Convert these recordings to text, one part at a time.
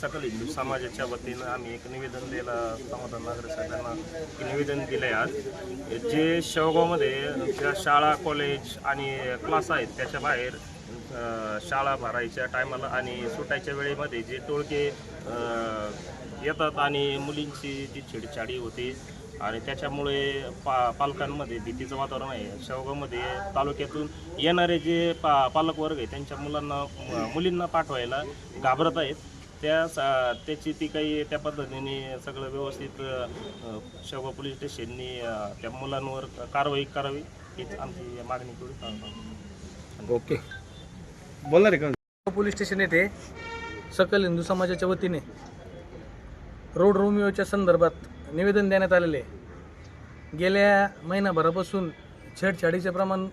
सकल हिंदू समाजाच्या वतीनं आम्ही एक निवेदन दिला समाधान नागरिक साहेबांना निवेदन दिलं आहे आज. जे शेवगावमध्ये ज्या शाळा कॉलेज आणि क्लास आहेत त्याच्या बाहेर शाळा भरायच्या टायमाला आणि सुटायच्या वेळेमध्ये जे टोळके येतात आणि मुलींची जी छेडछाडी होते आणि त्याच्यामुळे पा पालकांमध्ये भीतीचं वातावरण आहे. शेवगावमध्ये तालुक्यातून येणारे जे पा पालक वर्ग आहे त्यांच्या मुलांना मुलींना पाठवायला घाबरत आहेत. त्या सा- त्याची ती काही त्या पद्धतीने सगळं व्यवस्थित अ, शेवगाव पोलीस स्टेशननी त्या मुलांवर कारवाई करावी हीच आमची मागणी करू. ओके. बोलणार आहे का पोलीस स्टेशन येथे सकल हिंदू समाजाच्या वतीने रोड रोमिओच्या संदर्भात निवेदन देण्यात आलेले आहे. गेल्या महिनाभरापासून छेडछाडीचे प्रमाण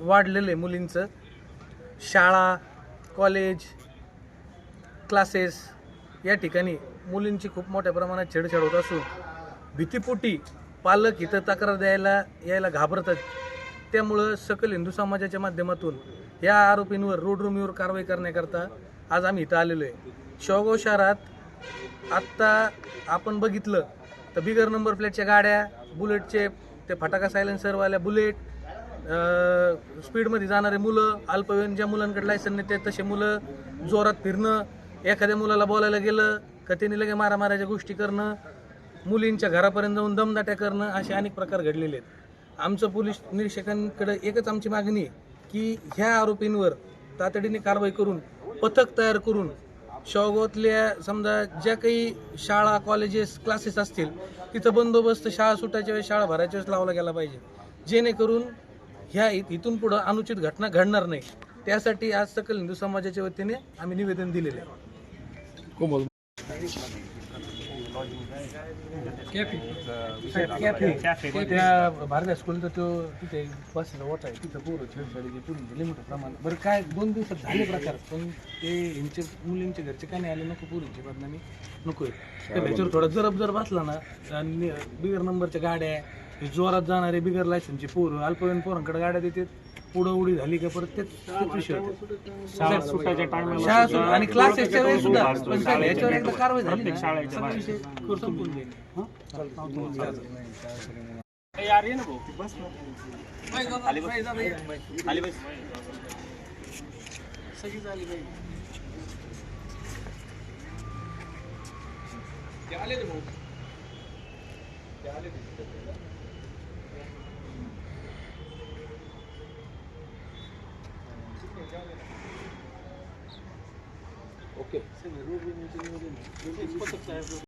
वाढलेलं आहे मुलींचं. शाळा कॉलेज क्लासेस या ठिकाणी मुलींची खूप मोठ्या प्रमाणात छेडछाड होत असून भीतीपोटी पालक इथं तक्रार द्यायला यायला घाबरतात. त्यामुळं सकल हिंदू समाजाच्या माध्यमातून या आरोपींवर रोडरूमीवर कारवाई करण्याकरता आज आम्ही इथं आलेलो आहे. शेवगाव शहरात आत्ता आपण बघितलं तर बिगर नंबर प्लेटच्या गाड्या बुलेटचे ते फटाका सायलेन्सरवाल्या बुलेट स्पीडमध्ये जाणारे मुलं अल्पवयीन ज्या मुलांकडे लायसन नाही ते तसे मुलं जोरात फिरणं एखाद्या मुलाला बोलायला गेलं का त्यांनी लगे मारामाराच्या गोष्टी करणं मुलींच्या घरापर्यंत जाऊन दमदाट्या करणं असे अनेक प्रकार घडलेले आहेत. आमचं पोलीस निरीक्षकांकडे एकच आमची मागणी आहे की ह्या आरोपींवर तातडीने कारवाई करून पथक तयार करून शेवगावातल्या समजा ज्या काही शाळा कॉलेजेस क्लासेस असतील तिथं बंदोबस्त शाळा सुटायच्या वेळेस शाळा भरायच्या वेळेस लावला गेला पाहिजे. जेणेकरून ह्या इथून पुढं अनुचित घटना घडणार नाही. त्यासाठी आज सकल हिंदू समाजाच्या वतीने आम्ही निवेदन दिलेले आहे. त्या भारतीय स्कूलचा तो तिथे बसला आहे तिथं पोरं छेडछाडीचे पुढे लई मोठं प्रमाण. बरं काय दोन दिवसात झाले प्रकार. पण ते ह्यांचे मुलींचे घरचे काय नाही आले नको पोरींची बदनामी. नको. त्याच्यावर थोडा जरब जर बसला ना आणि बिगर नंबरच्या गाड्या हे जोरात जाणारे बिगर लायसनचे पोरं अल्पवयीन पोरांकडे गाड्या देतात. पुढं उडी झाली का परत तेच तेच विषय होतो. शाळा सुटायच्या टायमाला शाळा सुरू आणि क्लासेसच्या वेळेस सुद्धा. पण काय शाळेच्या याच्यावर एकदा कारवाई झाली ना, शाळेच्या सगळा बाहेर. विषय संपून जाईल ओके सर रूबी मीटिंग में नहीं रुपये इसको सब चाहे